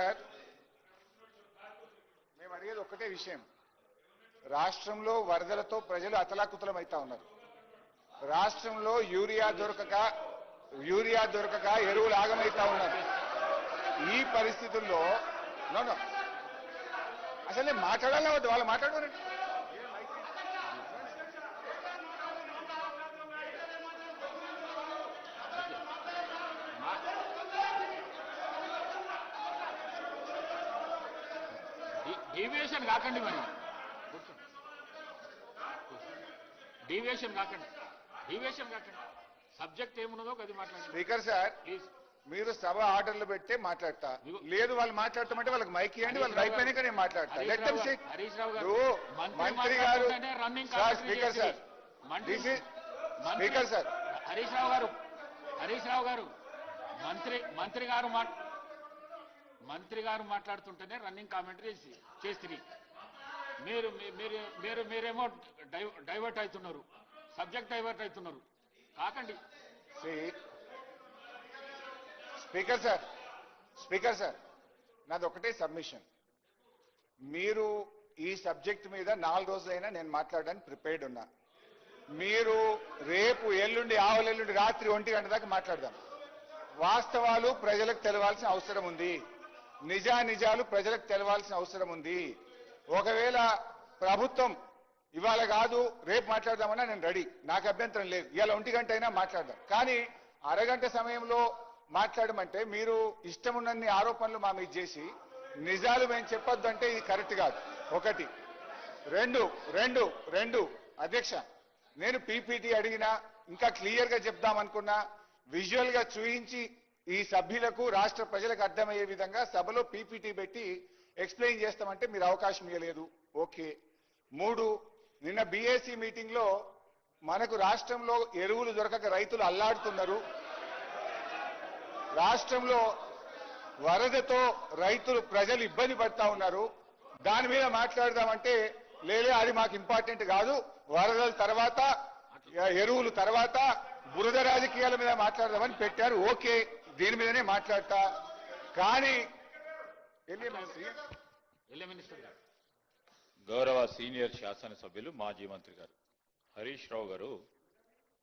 Sir మేము అడిగేది ఒక్కటే విషయం. రాష్ట్రంలో వరదలతో ప్రజలు అతలాకుతలం అవుతా ఉన్నారు. రాష్ట్రంలో యూరియా దొరకక యూరియా దొరకక ఎరువులు ఆగమైతా ఉన్నారు. ఈ పరిస్థితుల్లో నో అసలు నేను వద్దు వాళ్ళు మాట్లాడమనండి కాకండి మరి. డీవియేషన్ కాకండి. డీవియేషన్ కాకండి. సబ్జెక్ట్ ఏమున్నదో అది మాట్లాడండి. Speaker sir please. మీరు సభ ఆర్డర్లు పెడితే మాట్లాడతా. లేదు వాళ్ళు మాట్లాడతామంటే వాళ్ళకి మైక్ ఇవ్వండి వాళ్ళు అయిపోయినాక నేను మాట్లాడతా. మంత్రి గారు. Speaker sir. Speaker sir. Harish Rao గారు. హరీష్ రావు గారు. మంత్రి మంత్రి గారు మంత్రి గారు మాట్లాడుతుంటేనే రన్నింగ్ కామెంటరీ చేసి చేస్తుంది మీరు మీ- మీరు మీరు మీరేమో డై- డైవర్ట్ అవుతున్నారు. సబ్జెక్ట్ డైవర్ట్ అవుతున్నారు. కాకండి. స్పీకర్ సార్ స్పీకర్ సార్ నాది ఒకటే సబ్మిషన్. మీరు ఈ సబ్జెక్ట్ మీద నాలుగు రోజులైనా నేను మాట్లాడడానికి ప్రిపేర్డ్ ఉన్నా. మీరు రేపు ఎల్లుండి ఆవులెల్లుండి రాత్రి ఒంటి గంట దాకా మాట్లాడదాం. వాస్తవాలు ప్రజలకు తెలవాల్సిన అవసరం ఉంది. నిజానిజాలు ప్రజలకు తెలవాల్సిన అవసరం ఉంది. ఒకవేళ ప్రభుత్వం ఇవాళ కాదు రేపు మాట్లాడదామన్నా నేను రెడీ. నాకు అభ్యంతరం లేదు. ఇవాళ ఒంటి గంట అయినా మాట్లాడదాం. కానీ అరగంట సమయంలో మాట్లాడమంటే మీరు ఇష్టమున్నన్ని ఆరోపణలు మా మీద చేసి నిజాలు మేము చెప్పొద్దు అంటే ఇది కరెక్ట్ కాదు. ఒకటి. రెండు రెండు రెండు. అధ్యక్ష నేను పీపీటీ అడిగినా ఇంకా క్లియర్గా విజువల్గా విజువల్గా చూయించి ఈ సభ్యులకు రాష్ట్ర ప్రజలకు అర్థమయ్యే విధంగా సభలో పీపీటీ పెట్టి ఎక్స్ప్లెయిన్ చేస్తామంటే మీరు అవకాశం ఇవ్వలేదు ఓకే. మూడు నిన్న బీఏసీ మీటింగ్లో మనకు రాష్ట్రంలో ఎరువులు దొరకక రైతులు అల్లాడుతున్నారు. రాష్ట్రంలో వరదతో రైతులు ప్రజలు ఇబ్బంది పడతా ఉన్నారు. దాని మీద మాట్లాడదామంటే లేలే అది మాకు ఇంపార్టెంట్ కాదు. వరదల తర్వాత ఎరువులు తర్వాత బురద రాజకీయాల మీద మాట్లాడదామని పెట్టారు. ఓకే. దీని మీదనే మాట్లాడతా. కానీ వెళ్ళి వెళ్ళే మినిస్టర్ గారు గౌరవ సీనియర్ శాసనసభ్యులు మాజీ మంత్రి గారు. హరీష్ రావు గారు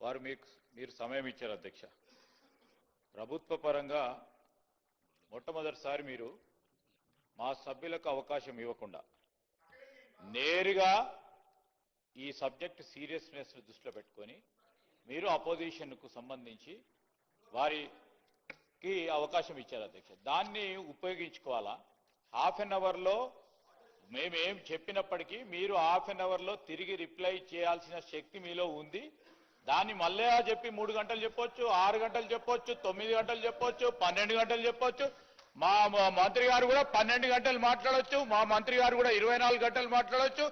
వారు మీకు మీరు సమయం ఇచ్చారు అధ్యక్ష. ప్రభుత్వ పరంగా మొట్టమొదటిసారి మీరు మా సభ్యులకు అవకాశం ఇవ్వకుండా నేరుగా ఈ సబ్జెక్ట్ సీరియస్నెస్ దృష్టిలో పెట్టుకొని మీరు అపోజిషన్కు సంబంధించి వారికి అవకాశం ఇచ్చారు అధ్యక్ష. దాన్ని ఉపయోగించుకోవాలా? హాఫ్ అన్ అవర్లో మేమేం చెప్పినప్పటికీ మీరు హాఫ్ అన్ అవర్లో తిరిగి రిప్లై చేయాల్సిన శక్తి మీలో ఉంది. దాన్ని మళ్ళీ చెప్పి మూడు గంటలు చెప్పొచ్చు ఆరు గంటలు చెప్పొచ్చు తొమ్మిది గంటలు చెప్పొచ్చు పన్నెండు గంటలు చెప్పొచ్చు. మా మంత్రి గారు కూడా పన్నెండు గంటలు మాట్లాడొచ్చు మా మంత్రి గారు కూడా ఇరవై నాలుగు గంటలు మాట్లాడొచ్చు.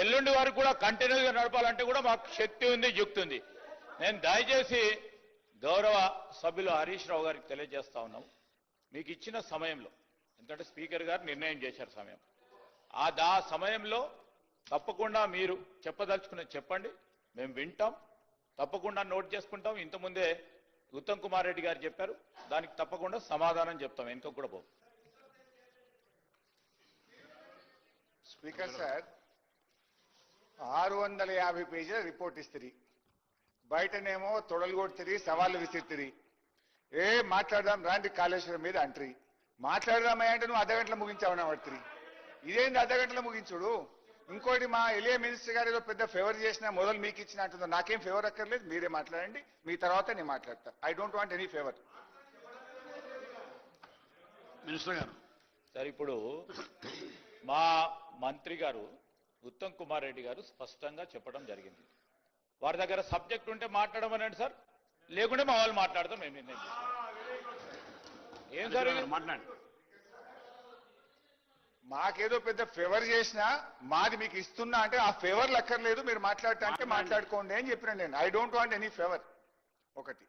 ఎల్లుండి వరకు కూడా కంటిన్యూగా నడపాలంటే కూడా మాకు శక్తి ఉంది యుక్తి ఉంది. నేను దయచేసి గౌరవ సభ్యులు హరీష్ రావు గారికి తెలియజేస్తా ఉన్నాం. మీకు ఇచ్చిన సమయంలో ఎందుకంటే స్పీకర్ గారు నిర్ణయం చేశారు సమయం. ఆ దా సమయంలో తప్పకుండా మీరు చెప్పదలుచుకున్నది చెప్పండి. మేము వింటాం. తప్పకుండా నోట్ చేసుకుంటాం. ఇంతకుముందే ఉత్తమ్ కుమార్ రెడ్డి గారు చెప్పారు. దానికి తప్పకుండా సమాధానం చెప్తాం. వెనుక కూడా పో. స్పీకర్ సార్ ఆరు వందల యాభై పేజీల రిపోర్ట్ ఇస్తుంది బయటనేమో తొడలు కొడుతుంది సవాళ్ళు విసిరుతుంది ఏ మాట్లాడదాం రాండి కాళేశ్వరం మీద అంట్రీ. మాట్లాడదామా అంటే నువ్వు అర్ధ గంటలో ముగించావని పడుతుంది ఇదేంది అర్ధ గంటలో ముగించుడు ఇంకోటి మా ఎలియా మినిస్టర్ గారు ఏదో పెద్ద ఫేవర్ చేసినా మొదలు మీకు ఇచ్చిన అంటుందో నాకేం ఫేవర్ అక్కర్లేదు మీరే మాట్లాడండి మీ తర్వాత నేను మాట్లాడతా. I don't want any favour minister గారు. సార్ ఇప్పుడు మా మంత్రి గారు ఉత్తమ్ కుమార్ రెడ్డి గారు స్పష్టంగా చెప్పడం జరిగింది. వారి దగ్గర సబ్జెక్ట్ ఉంటే మాట్లాడమనండి సార్. లేకుంటే మా వాళ్ళు మాట్లాడతాం మేము నిర్ణయం. ఏం? మాట్లాడండి మాకేదో పెద్ద ఫేవర్ చేసినా మాది మీకు ఇస్తున్నా అంటే ఆ ఫేవర్లు అక్కర్లేదు మీరు మాట్లాడటా అంటే మాట్లాడుకోండి అని చెప్పిన నేను. I don't want any favour ఒకటి.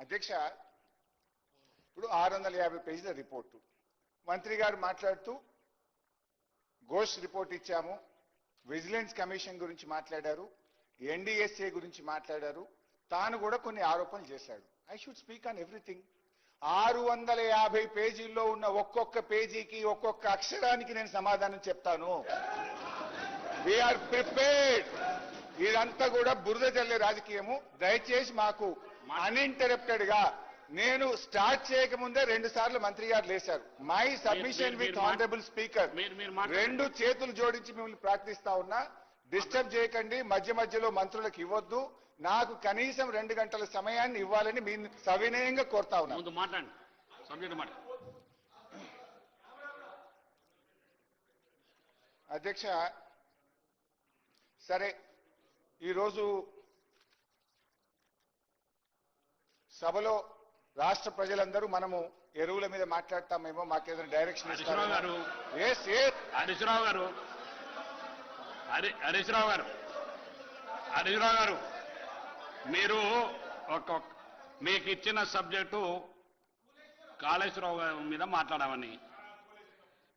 అధ్యక్ష ఇప్పుడు ఆరు వందల యాభై పేజీల రిపోర్టు. మంత్రి గారు మాట్లాడుతూ ఘోష్ రిపోర్ట్ ఇచ్చాము. విజిలెన్స్ కమిషన్ గురించి మాట్లాడారు. ఎన్డీఎస్ఏ గురించి మాట్లాడారు. తాను కూడా కొన్ని ఆరోపణలు చేశాడు. I should speak on everything ఆరు వందల యాభై పేజీల్లో ఉన్న ఒక్కొక్క పేజీకి ఒక్కొక్క అక్షరానికి నేను సమాధానం చెప్తాను. వీఆర్ ప్రిపేర్డ్ ఇదంతా కూడా బురద జల్లే రాజకీయము. దయచేసి మాకు అన్ఇంటరప్టెడ్గా నేను స్టార్ట్ చేయకముందే రెండు సార్లు మంత్రి గారు లేశారు. My submission with honourable speaker. రెండు చేతులు జోడించి మిమ్మల్ని ప్రార్థిస్తా ఉన్నా. డిస్టర్బ్ చేయకండి మధ్య మధ్యలో మంత్రులకు ఇవ్వద్దు. నాకు కనీసం రెండు గంటల సమయాన్ని ఇవ్వాలని మీ సవినయంగా కోరుతా ఉన్నా ముందు మాట్లాడండి. అధ్యక్ష సరే ఈరోజు సభలో రాష్ట్ర ప్రజలందరూ మనము ఎరువుల మీద మాట్లాడతామేమో మాకేదైనా డైరెక్షన్ హరీశ్రావు గారు. ఎస్ ఎస్ గారు హరి హరీశ్రావు గారు. హరీశ్రావు గారు మీరు ఒక మీకు ఇచ్చిన సబ్జెక్టు కాళేశ్వరరావు గారి మీద మాట్లాడమని.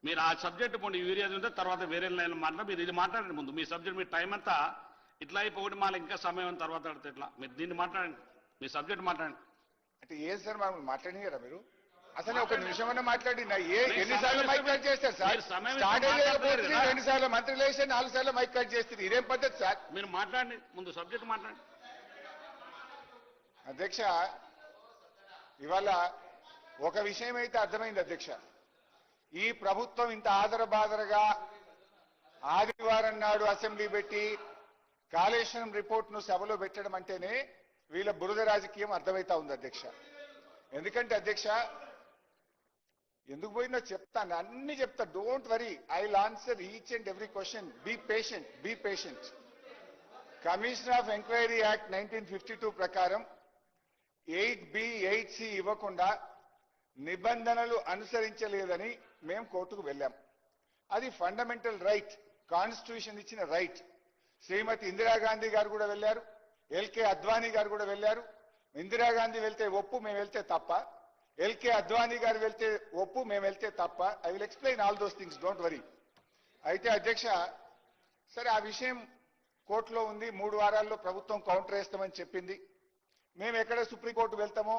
మీరు ఆ సబ్జెక్ట్ పోండి యూరియా ఉంటే తర్వాత వేరే లైన్ మాట్లాడ మీరు ఇది మాట్లాడండి ముందు. మీ సబ్జెక్ట్ మీ టైం అంతా ఇట్లా అయిపోయి మళ్ళీ ఇంకా సమయం తర్వాత ఇట్లా. మీరు దీన్ని మాట్లాడండి. మీ సబ్జెక్ట్ మాట్లాడండి. అంటే ఏం సార్ మనం మాట్లాడినారా మీరు? అసలు ఒక నిమిషం అన్న మాట్లాడి నా ఏ ఎన్నిసార్లు మైక్ కట్ చేస్తారు సార్. రెండు సార్లు మంత్రి లేచి నాలుగు సార్లు మైక్ కట్ చేస్తారు. ఇదేం పద్ధతి సార్? మీరు మాట్లాడండి. ముందు సబ్జెక్ట్ మాట్లాడండి. అధ్యక్ష ఇవాళ ఒక విషయం అయితే అర్థమైంది అధ్యక్ష. ఈ ప్రభుత్వం ఇంత ఆదరబాదరగా ఆదివారం నాడు అసెంబ్లీ పెట్టి కాళేశ్వరం రిపోర్ట్ను సభలో పెట్టడం అంటేనే వీళ్ళ బురద రాజకీయం అర్థమైతా ఉంది అధ్యక్ష. ఎందుకంటే అధ్యక్ష ఎందుకు పోయినా చెప్తాను అన్ని చెప్తా. Don't worry I answer each and every question be patient be patient commission of enquiry act nineteen fifty two ప్రకారం ఎయిట్ బి ఎయిట్ సి ఇవ్వకుండా నిబంధనలు అనుసరించలేదని మేము కోర్టుకు వెళ్ళాం. అది ఫండమెంటల్ రైట్ కాన్స్టిట్యూషన్ ఇచ్చిన రైట్ శ్రీమతి ఇందిరాగాంధీ గారు కూడా వెళ్ళారు ఎల్కే అద్వానీ గారు కూడా వెళ్ళారు. ఇందిరాగాంధీ వెళ్తే ఒప్పు మేము వెళ్తే తప్ప ఎల్కే అద్వానీ గారు వెళ్తే ఒప్పు మేము వెళ్తే తప్ప. I will explain all those things don't worry అయితే అధ్యక్ష సరే ఆ విషయం కోర్టులో ఉంది. మూడు వారాల్లో ప్రభుత్వం కౌంటర్ వేస్తామని చెప్పింది. మేము ఎక్కడ సుప్రీంకోర్టు వెళ్తామో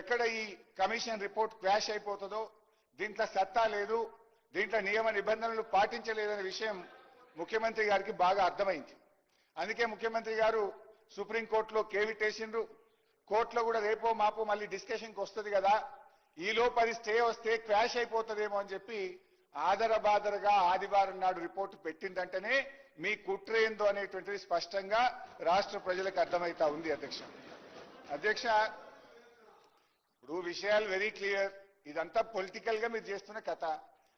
ఎక్కడ ఈ కమిషన్ రిపోర్ట్ క్వాష్ అయిపోతుందో దీంట్లో సత్తా లేదు దీంట్లో నియమ నిబంధనలు పాటించలేదనే విషయం ముఖ్యమంత్రి గారికి బాగా అర్థమైంది. అందుకే ముఖ్యమంత్రి గారు సుప్రీంకోర్టులో కేవిటేసిండ్రు కోర్టులో కూడా రేపో మాపో మళ్ళీ డిస్కషన్కి వస్తుంది కదా. ఈలోపు అది స్టే వస్తే క్రాష్ అయిపోతుందేమో అని చెప్పి ఆదరబాదరగా ఆదివారం నాడు రిపోర్టు పెట్టిందంటేనే మీ కుట్ర ఏందో అనేటువంటిది స్పష్టంగా రాష్ట్ర ప్రజలకు అర్థమవుతా ఉంది అధ్యక్ష. అధ్యక్ష ఇప్పుడు విషయాలు వెరీ క్లియర్ ఇదంతా పొలిటికల్గా మీరు చేస్తున్న కథ.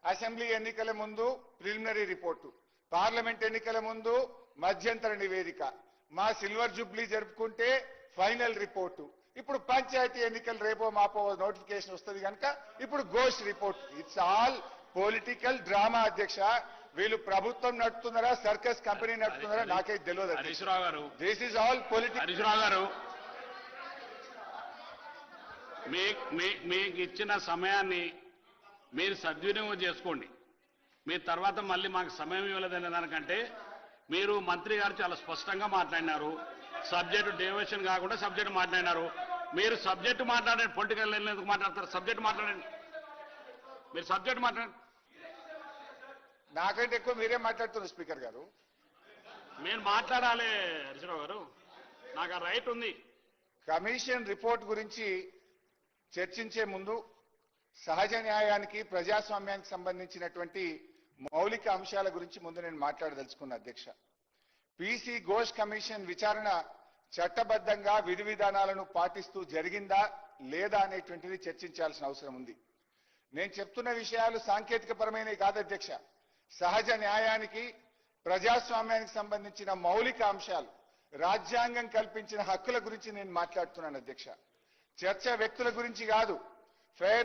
అసెంబ్లీ ఎన్నికల ముందు ప్రిలిమినరీ రిపోర్టు. పార్లమెంట్ ఎన్నికల ముందు మధ్యంతర నివేదిక. మా సిల్వర్ జూబ్లీ జరుపుకుంటే ఫైనల్ రిపోర్టు. ఇప్పుడు పంచాయతీ ఎన్నికలు రేపో మాపో నోటిఫికేషన్ వస్తుంది కనుక ఇప్పుడు Ghosh report. It's all political drama అధ్యక్ష. వీళ్ళు ప్రభుత్వం నడుపుతున్నారా సర్కస్ కంపెనీ నడుపుతున్నారా నాకైతే తెలియదు దిస్ ఇస్ ఆల్ పొలిటికల్ గారు మీకు ఇచ్చిన సమయాన్ని మీరు సద్వినియోగం చేసుకోండి. మీరు తర్వాత మళ్ళీ మాకు సమయం ఇవ్వలేదనే దానికంటే మీరు మంత్రి గారు చాలా స్పష్టంగా మాట్లాడినారు. సబ్జెక్టు డేవేషన్ కాకుండా సబ్జెక్టు మాట్లాడినారు. మీరు సబ్జెక్టు మాట్లాడండి పొలిటికల్ లైన్ ఎందుకు మాట్లాడతారు? సబ్జెక్టు మాట్లాడండి. మీరు సబ్జెక్టు మాట్లాడండి. నాకంటే ఎక్కువ మీరే మాట్లాడుతున్నారు స్పీకర్ గారు. మీరు మాట్లాడాలి హరీశ్రావు గారు. నాకు ఆ రైట్ ఉంది. కమిషన్ రిపోర్ట్ గురించి చర్చించే ముందు సహజ న్యాయానికి ప్రజాస్వామ్యానికి సంబంధించినటువంటి మౌలిక అంశాల గురించి ముందు నేను మాట్లాడదలుచుకున్నా అధ్యక్ష. పీసీ ఘోష్ కమిషన్ విచారణ చట్టబద్ధంగా విధి విధానాలను పాటిస్తూ జరిగిందా లేదా అనేటువంటిది చర్చించాల్సిన అవసరం ఉంది. నేను చెప్తున్న విషయాలు సాంకేతిక పరమైనవి కాదు అధ్యక్ష. సహజ న్యాయానికి ప్రజాస్వామ్యానికి సంబంధించిన మౌలిక అంశాలు రాజ్యాంగం కల్పించిన హక్కుల గురించి నేను మాట్లాడుతున్నాను అధ్యక్ష. చర్చ వ్యక్తుల గురించి కాదు ఫెయిర్